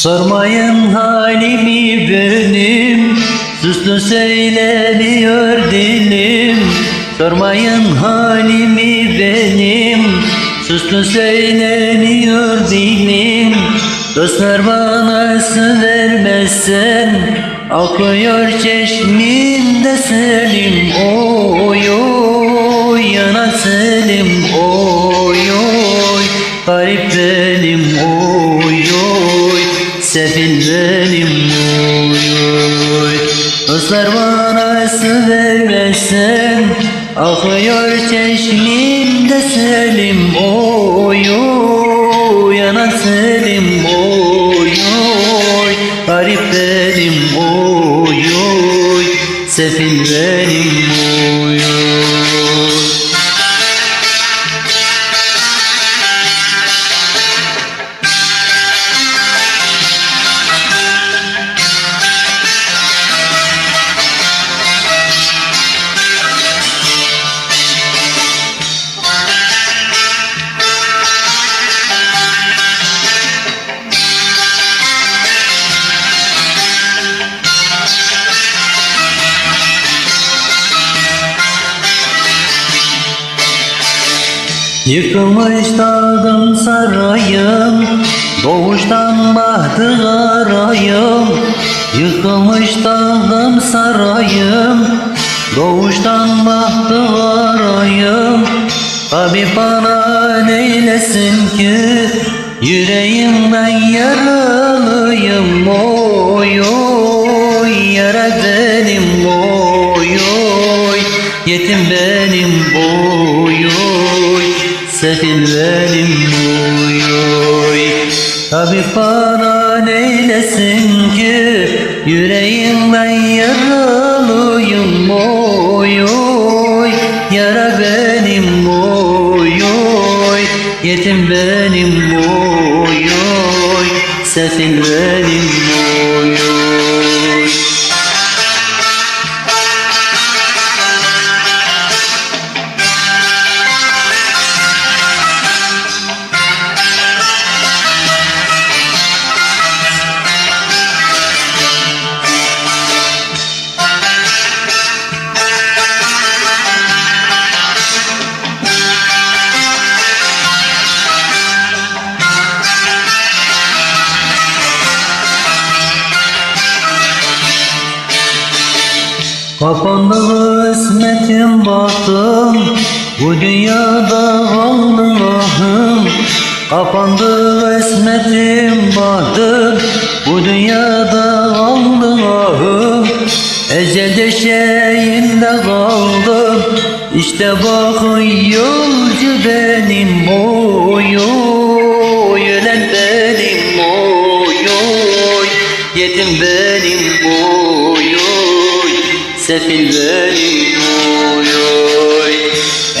Sormayın halimi benim Suslu söylemiyor dilim. Sormayın halimi benim Suslu söylemiyor dilim. Dostlar bana su vermezsen Akıyor çeşminde selim. Oy oy yana selim sefil benim oy Dostlar bana su vermezsen Akıyor çeşminde selim Oy oy yana selim Oy oy garip benim Oy oy sefil benim Yıkılmış dağdım sarayım Doğuştan bahtı arayım Yıkılmış dağdım sarayım Doğuştan bahtı arayım Tabi bana neylesin ki Yüreğimden yaralıyım. Oy oy yara benim Oy oy. Yetim benim Oy oy sefil benim Oy oy Tabi bana neylesin ki Yüreğimden yaralıyım Oy oy yara benim Oy oy yetim benim Oy oy sefil Kapandı kısmetim baktım Bu dünyada kaldı ahım. Kapandı kısmetim baktım Bu dünyada kaldı ahım. Ecel döşeğinde kaldım İşte bakın yolcu benim Oy oy ölen benim Oy oy yetim benim sefil benim Oy oy.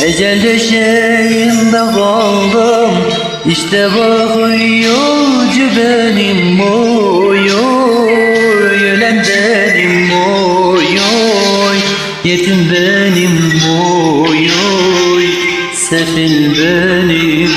Ecel döşeğinde kaldım İşte bakın yolcu benim Oy oy. Ölen benim Oy oy. Yetim benim Oy oy. Sefil benim